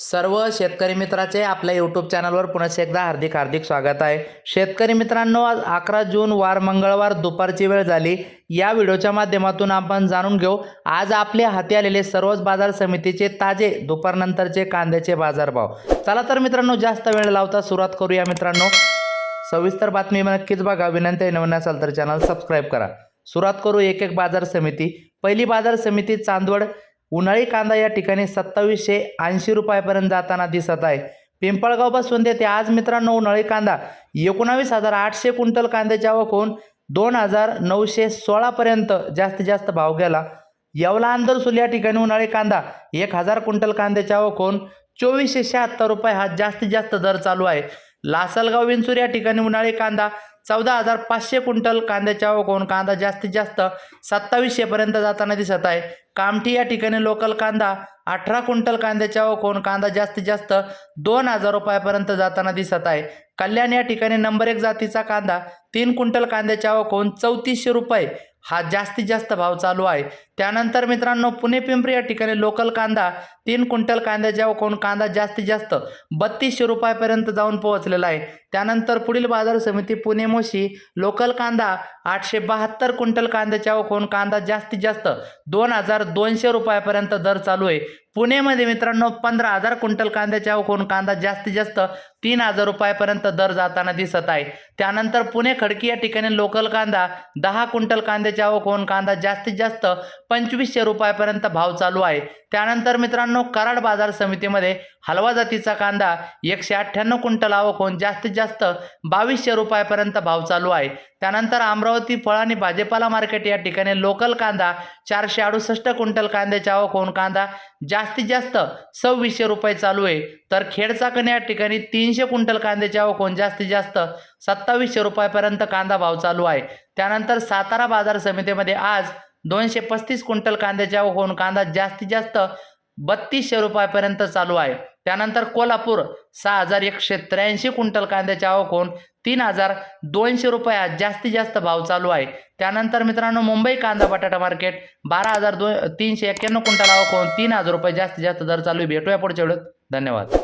सर्व शेतकरी मित्राचे आपल्या यूट्यूब चॅनलवर पुन्हा एकदा हार्दिक हार्दिक स्वागत आहे. शेतकरी मित्रांनो आज अकरा जून वार मंगळवार दुपारची वेळ झाली. या व्हिडिओच्या माध्यमातून आपण जाणून घेऊ आज आपल्या हाती आलेले सर्वच बाजार समितीचे ताजे दुपारनंतरचे कांद्याचे बाजारभाव. चला तर मित्रांनो जास्त वेळ लावता सुरुवात करूया मित्रांनो. सविस्तर बातमी नक्कीच बघा. विनंती नवीन असाल तर चॅनल सबस्क्राईब करा. सुरुवात करू एक एक बाजार समिती. पहिली बाजार समिती चांदवड उन्हाळी कांदा या ठिकाणी सत्तावीसशे ऐंशी रुपयापर्यंत जाताना दिसत आहे. पिंपळगाव बसून ते आज मित्रांनो उन्हाळी कांदा. एकोणावीस हजार आठशे क्विंटल कांद्याची आवक होऊन दोन हजार नऊशे सोळापर्यंत जास्तीत जास्त भाव गेला. येवला अंदरसूल या ठिकाणी उन्हाळी कांदा. एक हजार क्विंटल कांद्याची आवक होऊन चोवीसशे शहात्तर रुपये हा जास्तीत जास्त दर चालू आहे. लासलगाव विंचूर या ठिकाणी उन्हाळी कांदा चौदा हजार पाचशे क्विंटल कांद्याच्या आवक कांदा जास्तीत जास्त सत्तावीसशेपर्यंत जाताना दिसत आहे. कामठी या ठिकाणी लोकल कांदा अठरा क्विंटल कांद्याच्या आवक कांदा जास्तीत जास्त दोन हजार रुपयापर्यंत जाताना दिसत आहे. कल्याण या ठिकाणी नंबर एक जातीचा कांदा तीन क्विंटल कांद्याच्या आवक चौतीसशे रुपये हा जास्तीत जास्त भाव चालू आहे. त्यानंतर मित्रांनो पुणे पिंपरी या ठिकाणी लोकल कांदा तीन क्विंटल कांद्याच्या कोण कांदा जास्तीत जास्त बत्तीसशे रुपयापर्यंत जाऊन पोहोचलेला आहे. त्यानंतर पुढील बाजार समिती पुणे मोशी लोकल कांदा आठशे बहात्तर क्विंटल कांद्याच्या कोण कांदा जास्तीत जास्त दोन हजार दोनशे रुपयापर्यंत दर चालू आहे. पुणेमध्ये मित्रांनो पंधरा हजार क्विंटल कांद्याच्या कोण कांदा जास्तीत जास्त तीन हजार रुपयापर्यंत दर जाताना दिसत आहे. त्यानंतर पुणे खडकी या ठिकाणी लोकल कांदा दहा क्विंटल कांद्याच्या कोण कांदा जास्तीत जास्त पंचवीसशे रुपयापर्यंत भाव चालू आहे. त्यानंतर मित्रांनो कराड बाजार समितीमध्ये हलवा जातीचा कांदा एकशे अठ्ठ्याण्णव क्विंटल आवक होऊन जास्तीत जास्त बावीसशे रुपयापर्यंत भाव चालू आहे. त्यानंतर अमरावती फळ आणि भाजीपाला मार्केट या ठिकाणी लोकल कांदा चारशे अडुसष्ट क्विंटल कांद्याची आवक होऊन कांदा जास्तीत जास्त सव्वीसशे रुपये चालू आहे. तर खेडचाकण या ठिकाणी तीनशे क्विंटल कांद्याची आवक होऊन जास्तीत जास्त सत्तावीसशे रुपयापर्यंत कांदा भाव चालू आहे. त्यानंतर सातारा बाजार समितीमध्ये आज दोनशे पस्तीस क्विंटल कांद्याच्या होऊन कांदा जास्तीत जास्त बत्तीसशे रुपयापर्यंत चालू आहे. त्यानंतर कोल्हापूर सहा हजार एकशे त्र्याऐंशी क्विंटल कांद्याच्या आवक होऊन तीन हजार दोनशे रुपया जास्तीत जास्त भाव चालू आहे. त्यानंतर मित्रांनो मुंबई कांदा बटाटा मार्केट बारा हजार दो तीनशे एक्क्याण्णव क्विंटल आवक होऊन तीन हजार रुपये जास्तीत जास्त दर चालू आहे. भेटूया पुढच्या वेळेत. धन्यवाद.